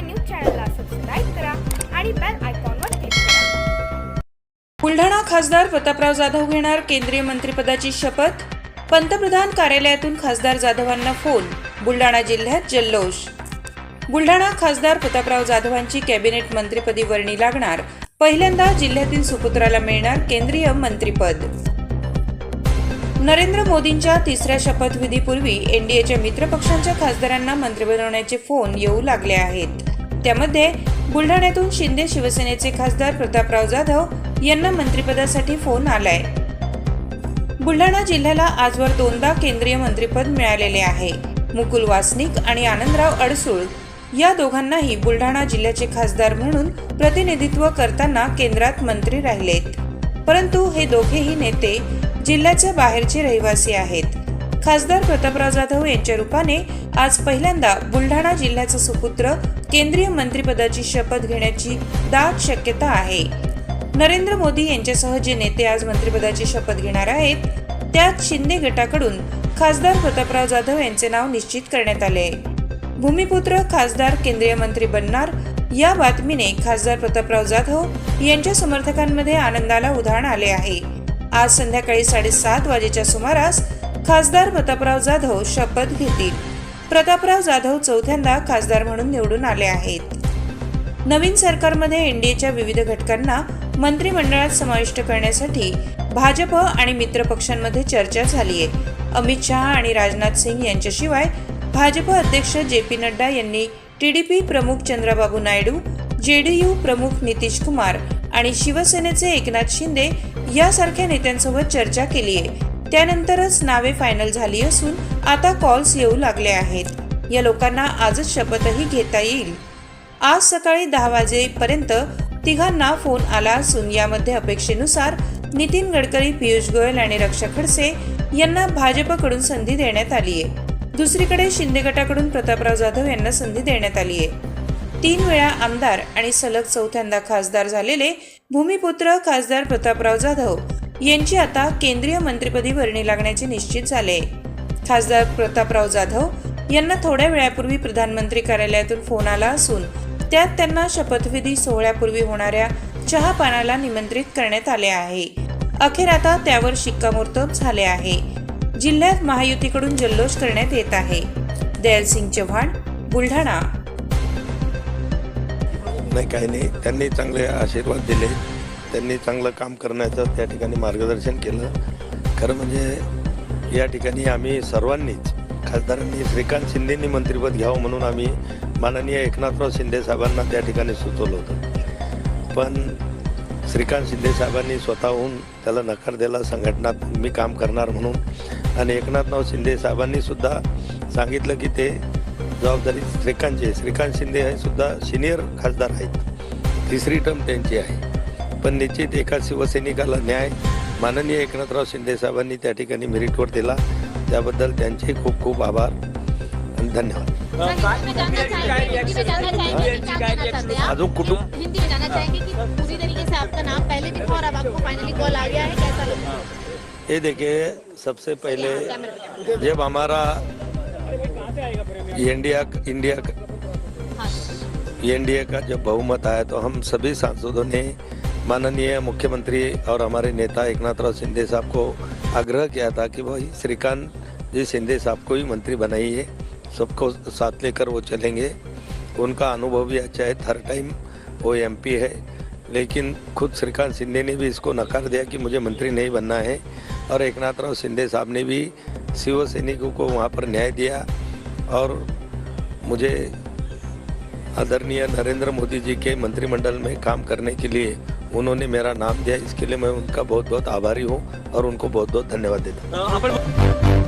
News चॅनलला subscribe करा आणि बेल आयकॉनवर क्लिक करा. बुलढाणा खासदार प्रतापराव जाधव घेणार केंद्रीय मंत्रिपदाची शपथ? पंतप्रधान कार्यालयातून खासदार जाधवांना फोन बुलढाणा जिल्ह्यात जल्लोष. बुलढाणा खासदार प्रतापराव जाधवांची कॅबिनेट मंत्रीपदी वर्णी लागणार. पहिल्यांदा जिल्ह्यातील सुपुत्राला मिळणार केंद्रीय मंत्रिपद. नरेंद्र मोदींच्या तिसऱ्या शपथविधीपूर्वी एनडीएच्या मित्रपक्षांच्या खासदारांना मंत्री बनवण्याचे फोन येऊ लागले आहेत. त्यामध्ये बुलढाण्यातून शिंदे शिवसेनेचे खासदार प्रतापराव जाधव यांना मंत्रिपदासाठी फोन आलाय. बुलढाणा जिल्ह्याला आजवर दोनदा केंद्रीय मंत्रिपद मिळालेले आहे. मुकुल वासनिक आणि आनंदराव अडसूळ या दोघांनाही बुलढाणा जिल्ह्याचे खासदार म्हणून प्रतिनिधित्व करताना केंद्रात मंत्री राहिलेत. परंतु हे दोघेही नेते जिल्ह्याच्या बाहेरचे रहिवासी आहेत. खासदार प्रतापराव जाधव यांच्या रूपाने आज पहिल्यांदा बुलढाणा जिल्ह्याचा सुपुत्र केंद्रीय मंत्रिपदाची शपथ घेण्याची दाट शक्यता आहे. नरेंद्र मोदी यांच्यासह जे नेते आज मंत्रिपदाची शपथ घेणार आहेत त्यात शिंदे गटाकडून खासदार प्रतापराव जाधव यांचे नाव निश्चित करण्यात आले. आहे भूमिपुत्र खासदार केंद्रीय मंत्री बनणार या बातमीने खासदार प्रतापराव जाधव यांच्या समर्थकांमध्ये आनंदाला उधाण आले आहे. आज संध्याकाळी साडेसात वाजेच्या सुमारास खासदार प्रतापराव जाधव शपथ घेतील. प्रतापराव जाधव चौथ्यांदा खासदार म्हणून निवडून आले आहेत. नवीन सरकारमध्ये एनडीएच्या विविध घटकांना मंत्रिमंडळात समाविष्ट करण्यासाठी भाजप आणि मित्र पक्षांमध्ये चर्चा झाली आहे अमित शहा आणि राजनाथ सिंग यांच्याशिवाय भाजप अध्यक्ष जे पी नड्डा यांनी टीडीपी प्रमुख चंद्राबाबू नायडू जेडीयू प्रमुख नितीश कुमार आणि शिवसेनेचे एकनाथ शिंदे यासारख्या नेत्यांसोबत चर्चा केली आहे. त्यानंतरच नावे फायनल झाली असून आता कॉल्स येऊ लागले आहेत. या लोकांना आजच शपथही घेता येईल. आज सकाळी दहा वाजेपर्यंत तिघांना फोन आला असून यामध्ये अपेक्षेनुसार नितीन गडकरी पियुष गोयल आणि रक्षा खडसे यांना भाजपकडून संधी देण्यात आली आहे. दुसरीकडे शिंदे गटाकडून प्रतापराव जाधव यांना संधी देण्यात आली आहे. तीन वेळा आमदार आणि सलग चौथ्यांदा खासदार झालेले भूमिपुत्र खासदार प्रतापराव जाधव यांची आता केंद्रीय मंत्रिपदी वर्णी लागण्याचे निश्चित झाले. खासदार प्रतापराव जाधव यांना थोड्या वेळापूर्वी प्रधानमंत्री कार्यालयातून फोन आला असून त्यात त्यांना शपथविधी सोहळ्यापूर्वी होणाऱ्या चहापानाला निमंत्रित करण्यात आले आहे. अखेर आता त्यावर शिक्कामोर्तब झाले आहे. जिल्ह्यात महायुतीकडून जल्लोष करण्यात येत आहे. दयालसिंग चव्हाण बुलढाणा. नाही काही नाही. त्यांनी चांगले आशीर्वाद दिले. त्यांनी चांगलं काम करण्याचं त्या ठिकाणी मार्गदर्शन केलं. खरं म्हणजे या ठिकाणी आम्ही सर्वांनीच खासदारांनी श्रीकांत शिंदेंनी मंत्रिपद घ्यावं म्हणून आम्ही माननीय एकनाथराव शिंदे साहेबांना त्या ठिकाणी सुचवलं होतं. पण श्रीकांत शिंदे साहेबांनी स्वतःहून त्याला नकार दिला संघटनात मी काम करणार म्हणून. आणि एकनाथराव शिंदे साहेबांनी सुद्धा सांगितलं की ते जबाबदारी श्रीकांतची आहे. श्रीकांत शिंदे हे सुद्धा सिनियर खासदार आहेत. तिसरी टर्म त्यांची आहे. पण निश्चित एका शिवसैनिकाला न्याय माननीय एकनाथराव शिंदे साहेबांनी त्या ठिकाणी मेरिटवर दिला. त्याबद्दल त्यांचे खूप खूप आभार आणि धन्यवाद. अजून कुटुंब हिंदी में जानना चाहेंगे कि पूरी तरीके से आपका नाम पहले भी था और अब आपको फाइनली कॉल आ गया है कैसा लगता है ये देखिए सबसे पहले जब हमारा इंडिया इंडिया एनडीए का जब बहुमत आया तो हम सभी सांसदों ने माननीय मुख्यमंत्री और हमारे नेता एकनाथराव शिंदे साहब को आग्रह किया था कि भाई श्रीकांत जी शिंदे साहब को ही मंत्री बनाइए। सबको साथ लेकर वो चलेंगे। उनका अनुभव भी अच्छा है। थर्ड टाइम वो एमपी है। लेकिन खुद श्रीकांत शिंदे ने भी इसको नकार दिया कि मुझे मंत्री नहीं बनना है। और एकनाथराव शिंदे साहब ने भी शिव सैनिकों को वहाँ पर न्याय दिया। और मुझे आदरणीय नरेंद्र मोदी जी के मंत्रिमंडल में काम करने के लिए उन्होंने मेरा नाम दिया। इसके लिए मैं उनका बहुत बहुत आभारी हूँ और उनको बहुत बहुत धन्यवाद देता हूँ। आपण